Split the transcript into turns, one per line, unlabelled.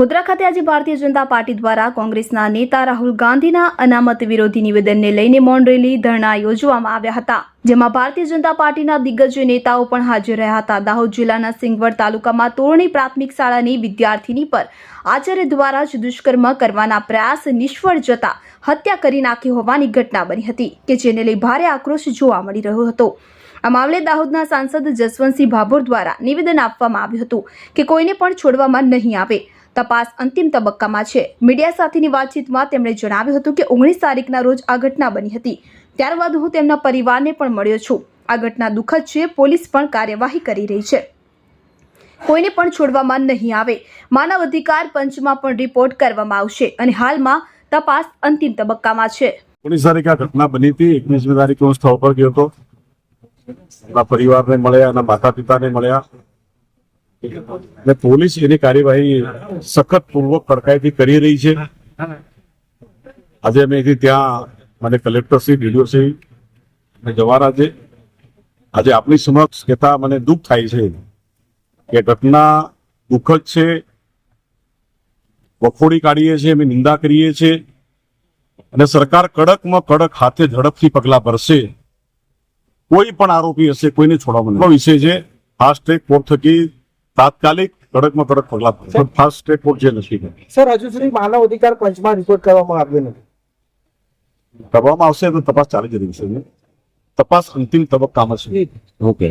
ગોધરા ખાતે આજે ભારતીય જનતા પાર્ટી દ્વારા કોંગ્રેસના નેતા રાહુલ ગાંધીના અનામત વિરોધી નિવેદનને લઈને મૌન રેલી ધરણા યોજવામાં આવ્યા હતા, જેમાં ભારતીય જનતા પાર્ટીના દિગ્ગજ નેતાઓ પણ હાજર રહ્યા હતા. દાહોદ જિલ્લાના સિંગવડ તાલુકામાં તોરણી પ્રાથમિક શાળાની વિદ્યાર્થીની પર આચાર્ય દ્વારા જ દુષ્કર્મ કરવાના પ્રયાસ નિષ્ફળ જતા હત્યા કરી નાખી હોવાની ઘટના બની હતી, કે જેને લઈ ભારે આક્રોશ જોવા મળી રહ્યો હતો. આ મામલે દાહોદના સાંસદ જસવંતસિંહ ભાભોર દ્વારા નિવેદન આપવામાં આવ્યું હતું કે કોઈને પણ છોડવામાં નહીં આવે. તપાસ અંતિમ તબક્કામાં છે. મીડિયા સાથેની વાતચીતમાં તેમણે જણાવ્યું હતું કે ઓગણીસ તારીખના રોજ આ ઘટના બની હતી. ત્યારબાદ હું તેમના પરિવારને પણ મળ્યો છું. આ ઘટના દુઃખદ છે, પોલીસ પણ કાર્યવાહી કરી રહી છે. કોઈને પણ છોડવામાં નહીં આવે. માનવ અધિકાર પંચમાં પણ રિપોર્ટ કરવામાં આવશે અને હાલમાં તપાસ અંતિમ તબક્કામાં છે.
ઓગણીસ તારીખે આ ઘટના બની હતી. એકવીસમી તારીખે હું સ્થળ પર ગયો હતો. એના પરિવારને મળ્યા, એના માતા પિતાને મળ્યા. અને પોલીસ એની કાર્યવાહી સખત પૂર્વક કડકાઈથી કરી રહી છે. આજે અમે ત્યાં મને કલેક્ટરશ્રી ડીડીઓશ્રી જવાના છે. આજે આપની સમક્ષ કહેતા મને દુઃખ થાય છે કે ઘટના દુઃખદ છે. વખોડી કાઢીએ છીએ, અમે નિંદા કરીએ છીએ. અને સરકાર કડકમાં કડક હાથે ઝડપથી પગલાં ભરશે. કોઈ પણ આરોપી હશે, કોઈને છોડવામાં નહીં. વિષય છે, ફાસ્ટ ટ્રેક કોર્ટ થકી તાત્કાલિક કડકમાં કડક પગલા પણ ફાસ્ટ ટ્રેક કોર્ટ જે નથી
સર હજુ સુધી માનવ અધિકાર પંચમાં રિપોર્ટ કરવામાં આવ્યો નથી.
કરવામાં આવશે તો તપાસ ચાલી જ રહી છે. તપાસ અંતિમ તબક્કામાં છે. ઓકે